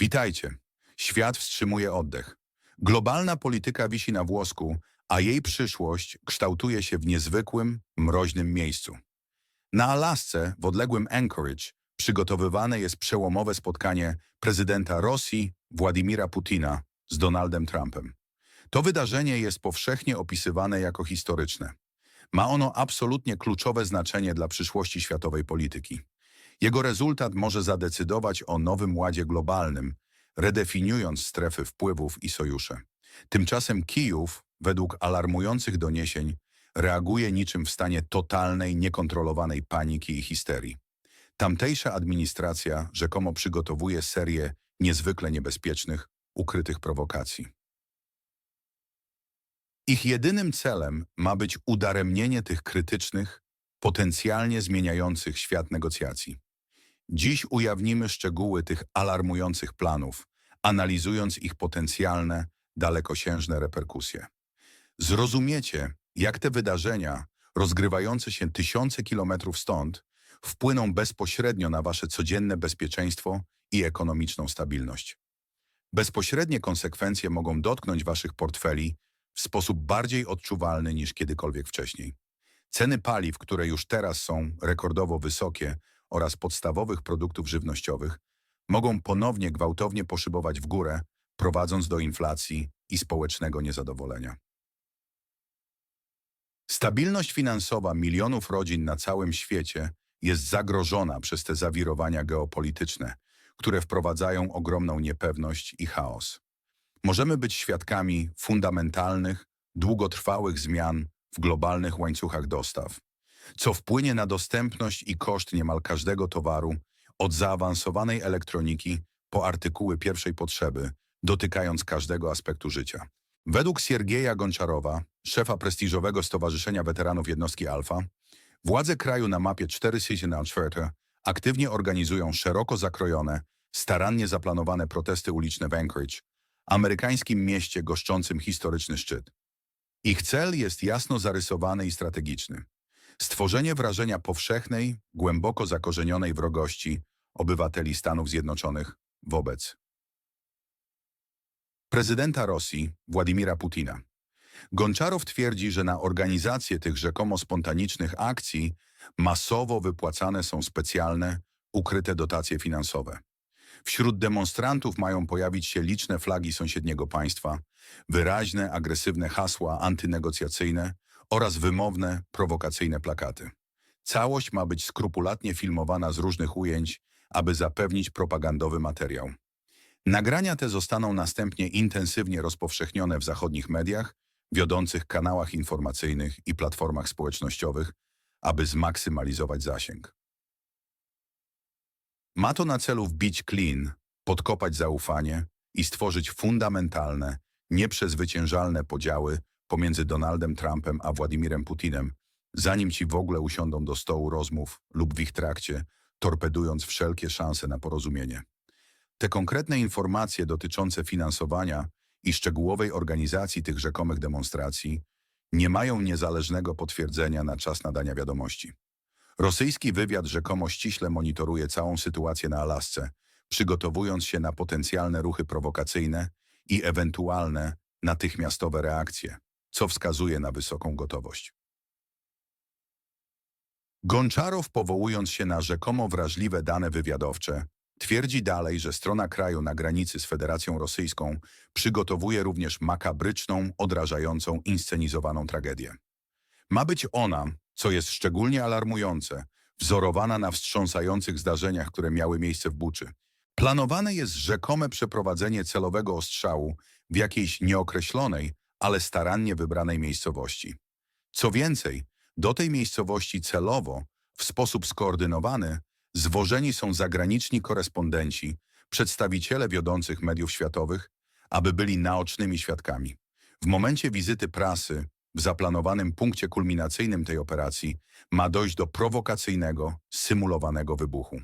Witajcie. Świat wstrzymuje oddech. Globalna polityka wisi na włosku, a jej przyszłość kształtuje się w niezwykłym, mroźnym miejscu. Na Alasce, w odległym Anchorage, przygotowywane jest przełomowe spotkanie prezydenta Rosji Władimira Putina z Donaldem Trumpem. To wydarzenie jest powszechnie opisywane jako historyczne. Ma ono absolutnie kluczowe znaczenie dla przyszłości światowej polityki. Jego rezultat może zadecydować o nowym ładzie globalnym, redefiniując strefy wpływów i sojusze. Tymczasem Kijów, według alarmujących doniesień, reaguje niczym w stanie totalnej, niekontrolowanej paniki i histerii. Tamtejsza administracja rzekomo przygotowuje serię niezwykle niebezpiecznych, ukrytych prowokacji. Ich jedynym celem ma być udaremnienie tych krytycznych, potencjalnie zmieniających świat negocjacji. Dziś ujawnimy szczegóły tych alarmujących planów, analizując ich potencjalne, dalekosiężne reperkusje. Zrozumiecie, jak te wydarzenia, rozgrywające się tysiące kilometrów stąd, wpłyną bezpośrednio na wasze codzienne bezpieczeństwo i ekonomiczną stabilność. Bezpośrednie konsekwencje mogą dotknąć waszych portfeli w sposób bardziej odczuwalny niż kiedykolwiek wcześniej. Ceny paliw, które już teraz są rekordowo wysokie, oraz podstawowych produktów żywnościowych, mogą ponownie gwałtownie poszybować w górę, prowadząc do inflacji i społecznego niezadowolenia. Stabilność finansowa milionów rodzin na całym świecie jest zagrożona przez te zawirowania geopolityczne, które wprowadzają ogromną niepewność i chaos. Możemy być świadkami fundamentalnych, długotrwałych zmian w globalnych łańcuchach dostaw, co wpłynie na dostępność i koszt niemal każdego towaru, od zaawansowanej elektroniki po artykuły pierwszej potrzeby, dotykając każdego aspektu życia. Według Siergieja Gonczarowa, szefa prestiżowego Stowarzyszenia Weteranów Jednostki Alfa, władze kraju na mapie 4004 aktywnie organizują szeroko zakrojone, starannie zaplanowane protesty uliczne w Anchorage, amerykańskim mieście goszczącym historyczny szczyt. Ich cel jest jasno zarysowany i strategiczny. Stworzenie wrażenia powszechnej, głęboko zakorzenionej wrogości obywateli Stanów Zjednoczonych wobec prezydenta Rosji Władimira Putina. Gonczarow twierdzi, że na organizację tych rzekomo spontanicznych akcji masowo wypłacane są specjalne, ukryte dotacje finansowe. Wśród demonstrantów mają pojawić się liczne flagi sąsiedniego państwa, wyraźne, agresywne hasła antynegocjacyjne oraz wymowne, prowokacyjne plakaty. Całość ma być skrupulatnie filmowana z różnych ujęć, aby zapewnić propagandowy materiał. Nagrania te zostaną następnie intensywnie rozpowszechnione w zachodnich mediach, wiodących kanałach informacyjnych i platformach społecznościowych, aby zmaksymalizować zasięg. Ma to na celu wbić klin, podkopać zaufanie i stworzyć fundamentalne, nieprzezwyciężalne podziały pomiędzy Donaldem Trumpem a Władimirem Putinem, zanim ci w ogóle usiądą do stołu rozmów lub w ich trakcie, torpedując wszelkie szanse na porozumienie. Te konkretne informacje dotyczące finansowania i szczegółowej organizacji tych rzekomych demonstracji nie mają niezależnego potwierdzenia na czas nadania wiadomości. Rosyjski wywiad rzekomo ściśle monitoruje całą sytuację na Alasce, przygotowując się na potencjalne ruchy prowokacyjne i ewentualne natychmiastowe reakcje, co wskazuje na wysoką gotowość. Gonczarow, powołując się na rzekomo wrażliwe dane wywiadowcze, twierdzi dalej, że strona kraju na granicy z Federacją Rosyjską przygotowuje również makabryczną, odrażającą, inscenizowaną tragedię. Ma być ona, co jest szczególnie alarmujące, wzorowana na wstrząsających zdarzeniach, które miały miejsce w Buczy. Planowane jest rzekome przeprowadzenie celowego ostrzału w jakiejś nieokreślonej, ale starannie wybranej miejscowości. Co więcej, do tej miejscowości celowo, w sposób skoordynowany, zwożeni są zagraniczni korespondenci, przedstawiciele wiodących mediów światowych, aby byli naocznymi świadkami. W momencie wizyty prasy, w zaplanowanym punkcie kulminacyjnym tej operacji, ma dojść do prowokacyjnego, symulowanego wybuchu.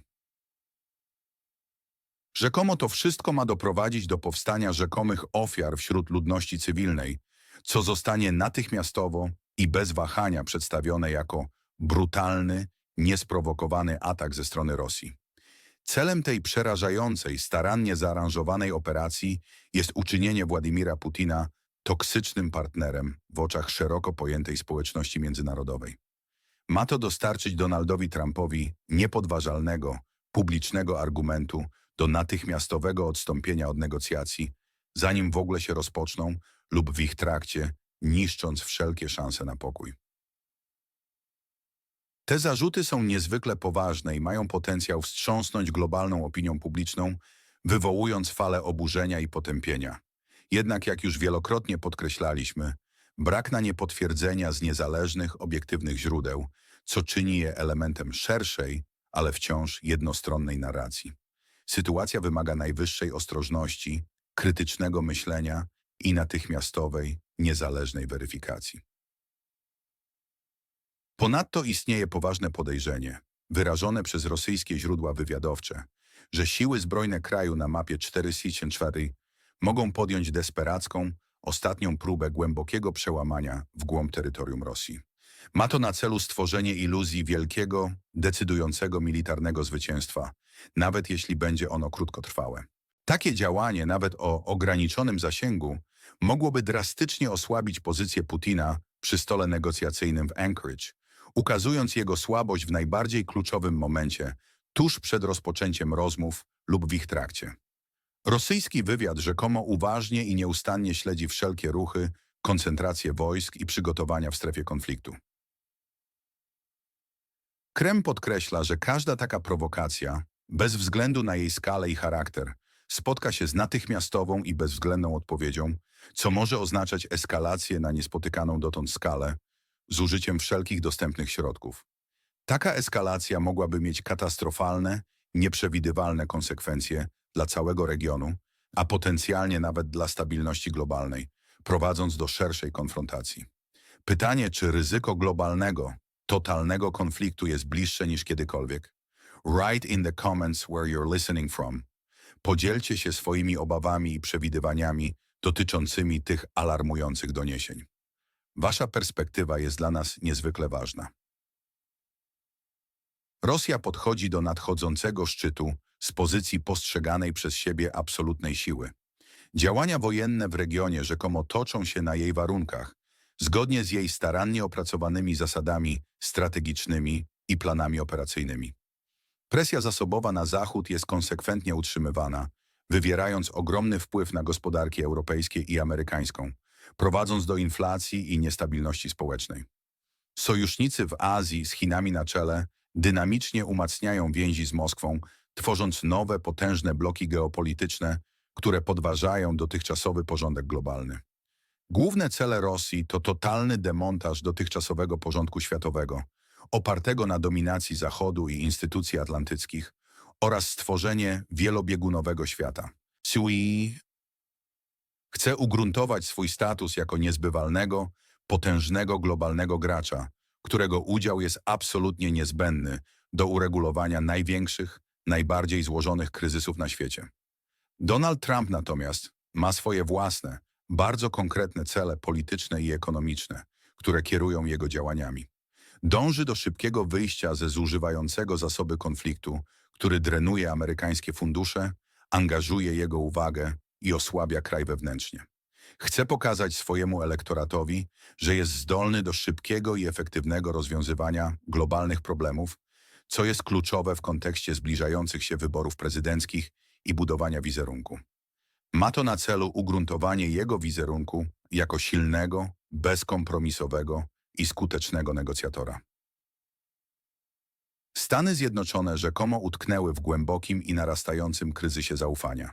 Rzekomo to wszystko ma doprowadzić do powstania rzekomych ofiar wśród ludności cywilnej, co zostanie natychmiastowo i bez wahania przedstawione jako brutalny, niesprowokowany atak ze strony Rosji. Celem tej przerażającej, starannie zaaranżowanej operacji jest uczynienie Władimira Putina toksycznym partnerem w oczach szeroko pojętej społeczności międzynarodowej. Ma to dostarczyć Donaldowi Trumpowi niepodważalnego, publicznego argumentu do natychmiastowego odstąpienia od negocjacji, zanim w ogóle się rozpoczną lub w ich trakcie, niszcząc wszelkie szanse na pokój. Te zarzuty są niezwykle poważne i mają potencjał wstrząsnąć globalną opinią publiczną, wywołując falę oburzenia i potępienia. Jednak, jak już wielokrotnie podkreślaliśmy, brak na nie potwierdzenia z niezależnych, obiektywnych źródeł, co czyni je elementem szerszej, ale wciąż jednostronnej narracji. Sytuacja wymaga najwyższej ostrożności, krytycznego myślenia i natychmiastowej, niezależnej weryfikacji. Ponadto istnieje poważne podejrzenie, wyrażone przez rosyjskie źródła wywiadowcze, że siły zbrojne kraju na mapie 4 mogą podjąć desperacką, ostatnią próbę głębokiego przełamania w głąb terytorium Rosji. Ma to na celu stworzenie iluzji wielkiego, decydującego militarnego zwycięstwa, nawet jeśli będzie ono krótkotrwałe. Takie działanie, nawet o ograniczonym zasięgu, mogłoby drastycznie osłabić pozycję Putina przy stole negocjacyjnym w Anchorage, ukazując jego słabość w najbardziej kluczowym momencie, tuż przed rozpoczęciem rozmów lub w ich trakcie. Rosyjski wywiad rzekomo uważnie i nieustannie śledzi wszelkie ruchy, koncentrację wojsk i przygotowania w strefie konfliktu. Krem podkreśla, że każda taka prowokacja, bez względu na jej skalę i charakter, spotka się z natychmiastową i bezwzględną odpowiedzią, co może oznaczać eskalację na niespotykaną dotąd skalę, z użyciem wszelkich dostępnych środków. Taka eskalacja mogłaby mieć katastrofalne, nieprzewidywalne konsekwencje dla całego regionu, a potencjalnie nawet dla stabilności globalnej, prowadząc do szerszej konfrontacji. Pytanie, czy ryzyko globalnego, totalnego konfliktu jest bliższe niż kiedykolwiek? Write in the comments where you're listening from. Podzielcie się swoimi obawami i przewidywaniami dotyczącymi tych alarmujących doniesień. Wasza perspektywa jest dla nas niezwykle ważna. Rosja podchodzi do nadchodzącego szczytu z pozycji postrzeganej przez siebie absolutnej siły. Działania wojenne w regionie rzekomo toczą się na jej warunkach, zgodnie z jej starannie opracowanymi zasadami strategicznymi i planami operacyjnymi. Presja zasobowa na Zachód jest konsekwentnie utrzymywana, wywierając ogromny wpływ na gospodarki europejskie i amerykańską, prowadząc do inflacji i niestabilności społecznej. Sojusznicy w Azji z Chinami na czele dynamicznie umacniają więzi z Moskwą, tworząc nowe, potężne bloki geopolityczne, które podważają dotychczasowy porządek globalny. Główne cele Rosji to totalny demontaż dotychczasowego porządku światowego, opartego na dominacji Zachodu i instytucji atlantyckich oraz stworzenie wielobiegunowego świata. Sui chce ugruntować swój status jako niezbywalnego, potężnego globalnego gracza, którego udział jest absolutnie niezbędny do uregulowania największych, najbardziej złożonych kryzysów na świecie. Donald Trump natomiast ma swoje własne, bardzo konkretne cele polityczne i ekonomiczne, które kierują jego działaniami. Dąży do szybkiego wyjścia ze zużywającego zasoby konfliktu, który drenuje amerykańskie fundusze, angażuje jego uwagę i osłabia kraj wewnętrznie. Chce pokazać swojemu elektoratowi, że jest zdolny do szybkiego i efektywnego rozwiązywania globalnych problemów, co jest kluczowe w kontekście zbliżających się wyborów prezydenckich i budowania wizerunku. Ma to na celu ugruntowanie jego wizerunku jako silnego, bezkompromisowego i skutecznego negocjatora. Stany Zjednoczone rzekomo utknęły w głębokim i narastającym kryzysie zaufania.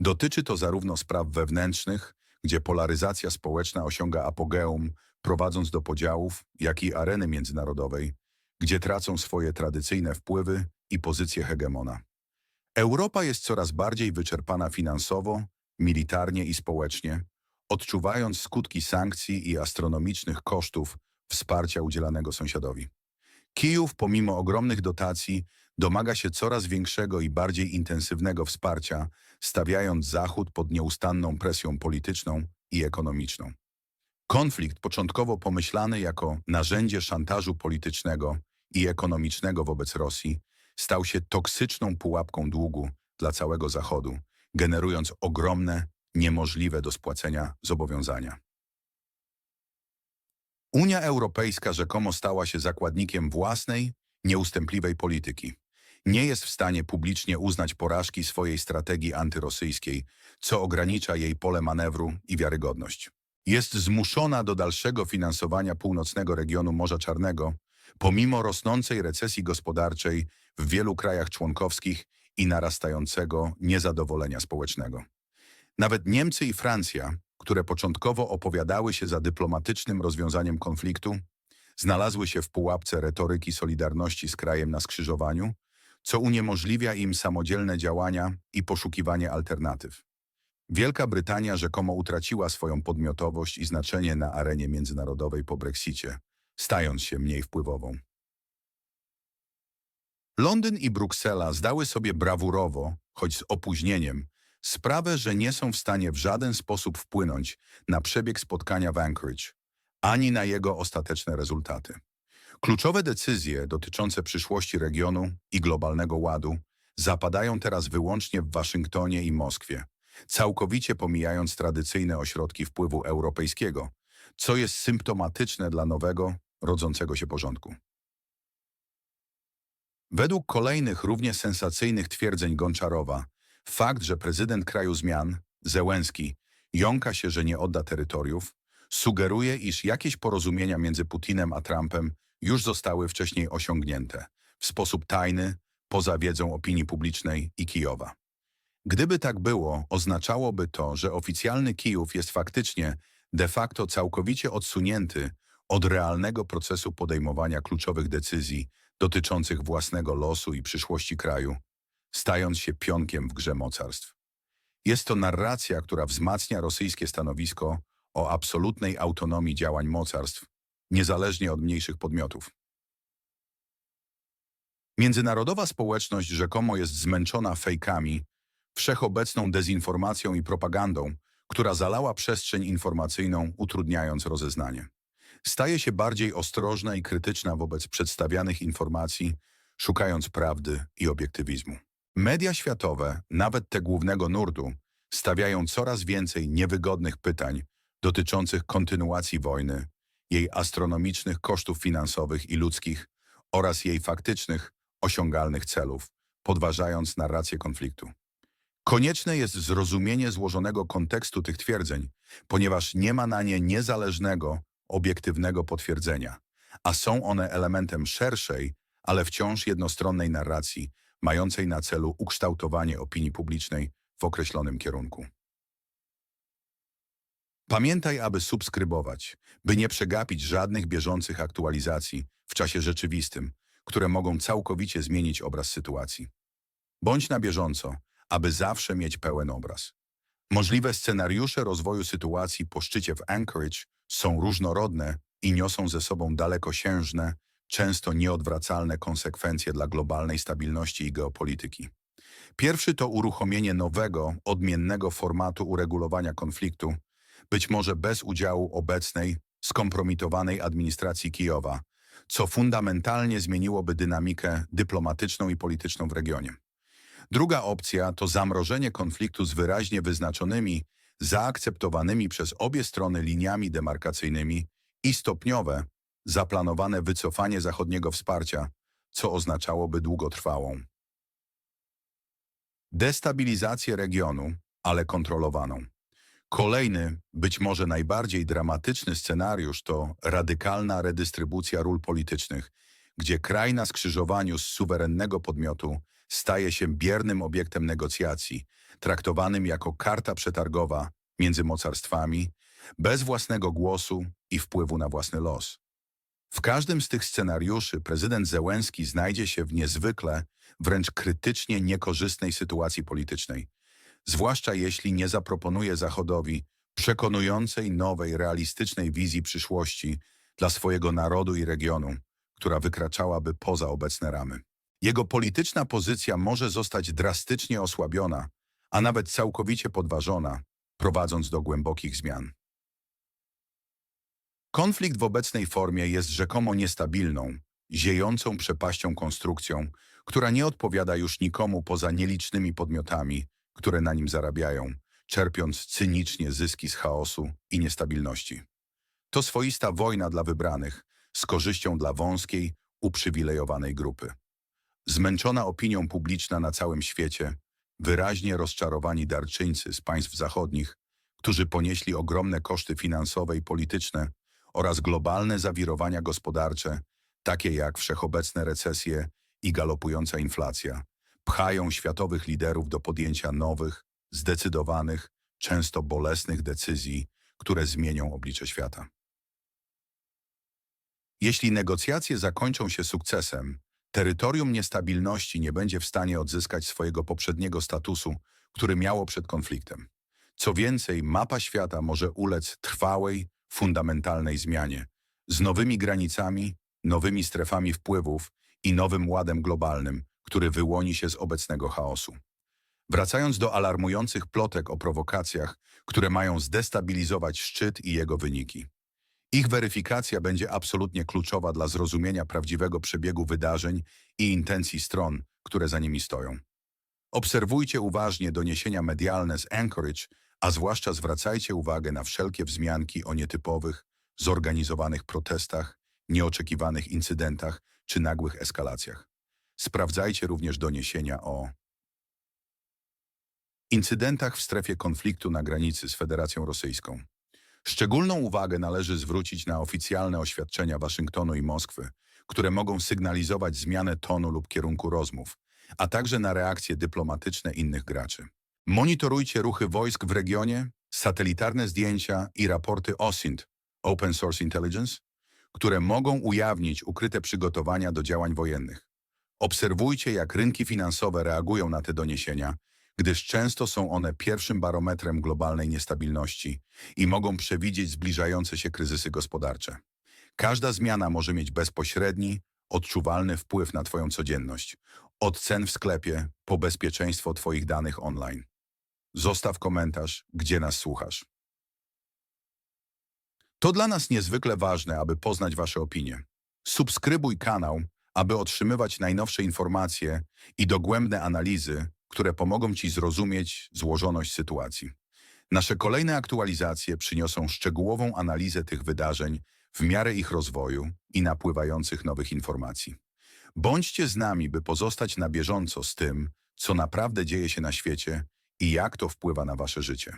Dotyczy to zarówno spraw wewnętrznych, gdzie polaryzacja społeczna osiąga apogeum, prowadząc do podziałów, jak i areny międzynarodowej, gdzie tracą swoje tradycyjne wpływy i pozycje hegemona. Europa jest coraz bardziej wyczerpana finansowo, militarnie i społecznie, odczuwając skutki sankcji i astronomicznych kosztów wsparcia udzielanego sąsiadowi. Kijów, pomimo ogromnych dotacji, domaga się coraz większego i bardziej intensywnego wsparcia, stawiając Zachód pod nieustanną presją polityczną i ekonomiczną. Konflikt, początkowo pomyślany jako narzędzie szantażu politycznego i ekonomicznego wobec Rosji, stał się toksyczną pułapką długu dla całego Zachodu, generując ogromne, niemożliwe do spłacenia zobowiązania. Unia Europejska rzekomo stała się zakładnikiem własnej, nieustępliwej polityki. Nie jest w stanie publicznie uznać porażki swojej strategii antyrosyjskiej, co ogranicza jej pole manewru i wiarygodność. Jest zmuszona do dalszego finansowania północnego regionu Morza Czarnego, pomimo rosnącej recesji gospodarczej w wielu krajach członkowskich i narastającego niezadowolenia społecznego. Nawet Niemcy i Francja, które początkowo opowiadały się za dyplomatycznym rozwiązaniem konfliktu, znalazły się w pułapce retoryki solidarności z krajem na skrzyżowaniu, co uniemożliwia im samodzielne działania i poszukiwanie alternatyw. Wielka Brytania rzekomo utraciła swoją podmiotowość i znaczenie na arenie międzynarodowej po Brexicie, stając się mniej wpływową. Londyn i Bruksela zdały sobie brawurowo, choć z opóźnieniem, sprawę, że nie są w stanie w żaden sposób wpłynąć na przebieg spotkania w Anchorage, ani na jego ostateczne rezultaty. Kluczowe decyzje dotyczące przyszłości regionu i globalnego ładu zapadają teraz wyłącznie w Waszyngtonie i Moskwie, całkowicie pomijając tradycyjne ośrodki wpływu europejskiego, co jest symptomatyczne dla nowego, rodzącego się porządku. Według kolejnych równie sensacyjnych twierdzeń Gonczarowa, fakt, że prezydent kraju zmian, Zełenski, jąka się, że nie odda terytoriów, sugeruje, iż jakieś porozumienia między Putinem a Trumpem już zostały wcześniej osiągnięte, w sposób tajny, poza wiedzą opinii publicznej i Kijowa. Gdyby tak było, oznaczałoby to, że oficjalny Kijów jest faktycznie de facto całkowicie odsunięty od realnego procesu podejmowania kluczowych decyzji dotyczących własnego losu i przyszłości kraju, stając się pionkiem w grze mocarstw. Jest to narracja, która wzmacnia rosyjskie stanowisko o absolutnej autonomii działań mocarstw, niezależnie od mniejszych podmiotów. Międzynarodowa społeczność rzekomo jest zmęczona fejkami, wszechobecną dezinformacją i propagandą, która zalała przestrzeń informacyjną, utrudniając rozeznanie. Staje się bardziej ostrożna i krytyczna wobec przedstawianych informacji, szukając prawdy i obiektywizmu. Media światowe, nawet te głównego nurtu, stawiają coraz więcej niewygodnych pytań dotyczących kontynuacji wojny, jej astronomicznych kosztów finansowych i ludzkich oraz jej faktycznych, osiągalnych celów, podważając narrację konfliktu. Konieczne jest zrozumienie złożonego kontekstu tych twierdzeń, ponieważ nie ma na nie niezależnego, obiektywnego potwierdzenia, a są one elementem szerszej, ale wciąż jednostronnej narracji, mającej na celu ukształtowanie opinii publicznej w określonym kierunku. Pamiętaj, aby subskrybować, by nie przegapić żadnych bieżących aktualizacji w czasie rzeczywistym, które mogą całkowicie zmienić obraz sytuacji. Bądź na bieżąco, aby zawsze mieć pełen obraz. Możliwe scenariusze rozwoju sytuacji po szczycie w Anchorage są różnorodne i niosą ze sobą dalekosiężne, często nieodwracalne konsekwencje dla globalnej stabilności i geopolityki. Pierwszy to uruchomienie nowego, odmiennego formatu uregulowania konfliktu, być może bez udziału obecnej, skompromitowanej administracji Kijowa, co fundamentalnie zmieniłoby dynamikę dyplomatyczną i polityczną w regionie. Druga opcja to zamrożenie konfliktu z wyraźnie wyznaczonymi, zaakceptowanymi przez obie strony liniami demarkacyjnymi i stopniowe, zaplanowane wycofanie zachodniego wsparcia, co oznaczałoby długotrwałą destabilizację regionu, ale kontrolowaną. Kolejny, być może najbardziej dramatyczny scenariusz to radykalna redystrybucja ról politycznych, gdzie kraj na skrzyżowaniu z suwerennego podmiotu staje się biernym obiektem negocjacji, traktowanym jako karta przetargowa między mocarstwami, bez własnego głosu i wpływu na własny los. W każdym z tych scenariuszy prezydent Zełenski znajdzie się w niezwykle, wręcz krytycznie niekorzystnej sytuacji politycznej, zwłaszcza jeśli nie zaproponuje Zachodowi przekonującej nowej, realistycznej wizji przyszłości dla swojego narodu i regionu, która wykraczałaby poza obecne ramy. Jego polityczna pozycja może zostać drastycznie osłabiona, a nawet całkowicie podważona, prowadząc do głębokich zmian. Konflikt w obecnej formie jest rzekomo niestabilną, ziejącą przepaścią konstrukcją, która nie odpowiada już nikomu poza nielicznymi podmiotami, które na nim zarabiają, czerpiąc cynicznie zyski z chaosu i niestabilności. To swoista wojna dla wybranych, z korzyścią dla wąskiej, uprzywilejowanej grupy. Zmęczona opinią publiczna na całym świecie, wyraźnie rozczarowani darczyńcy z państw zachodnich, którzy ponieśli ogromne koszty finansowe i polityczne oraz globalne zawirowania gospodarcze, takie jak wszechobecne recesje i galopująca inflacja, pchają światowych liderów do podjęcia nowych, zdecydowanych, często bolesnych decyzji, które zmienią oblicze świata. Jeśli negocjacje zakończą się sukcesem, terytorium niestabilności nie będzie w stanie odzyskać swojego poprzedniego statusu, który miało przed konfliktem. Co więcej, mapa świata może ulec trwałej, fundamentalnej zmianie, z nowymi granicami, nowymi strefami wpływów i nowym ładem globalnym, który wyłoni się z obecnego chaosu. Wracając do alarmujących plotek o prowokacjach, które mają zdestabilizować szczyt i jego wyniki. Ich weryfikacja będzie absolutnie kluczowa dla zrozumienia prawdziwego przebiegu wydarzeń i intencji stron, które za nimi stoją. Obserwujcie uważnie doniesienia medialne z Anchorage, a zwłaszcza zwracajcie uwagę na wszelkie wzmianki o nietypowych, zorganizowanych protestach, nieoczekiwanych incydentach czy nagłych eskalacjach. Sprawdzajcie również doniesienia o incydentach w strefie konfliktu na granicy z Federacją Rosyjską. Szczególną uwagę należy zwrócić na oficjalne oświadczenia Waszyngtonu i Moskwy, które mogą sygnalizować zmianę tonu lub kierunku rozmów, a także na reakcje dyplomatyczne innych graczy. Monitorujcie ruchy wojsk w regionie, satelitarne zdjęcia i raporty OSINT, Open Source Intelligence, które mogą ujawnić ukryte przygotowania do działań wojennych. Obserwujcie, jak rynki finansowe reagują na te doniesienia, gdyż często są one pierwszym barometrem globalnej niestabilności i mogą przewidzieć zbliżające się kryzysy gospodarcze. Każda zmiana może mieć bezpośredni, odczuwalny wpływ na Twoją codzienność, od cen w sklepie po bezpieczeństwo Twoich danych online. Zostaw komentarz, gdzie nas słuchasz. To dla nas niezwykle ważne, aby poznać Wasze opinie. Subskrybuj kanał, aby otrzymywać najnowsze informacje i dogłębne analizy, które pomogą Ci zrozumieć złożoność sytuacji. Nasze kolejne aktualizacje przyniosą szczegółową analizę tych wydarzeń w miarę ich rozwoju i napływających nowych informacji. Bądźcie z nami, by pozostać na bieżąco z tym, co naprawdę dzieje się na świecie i jak to wpływa na Wasze życie.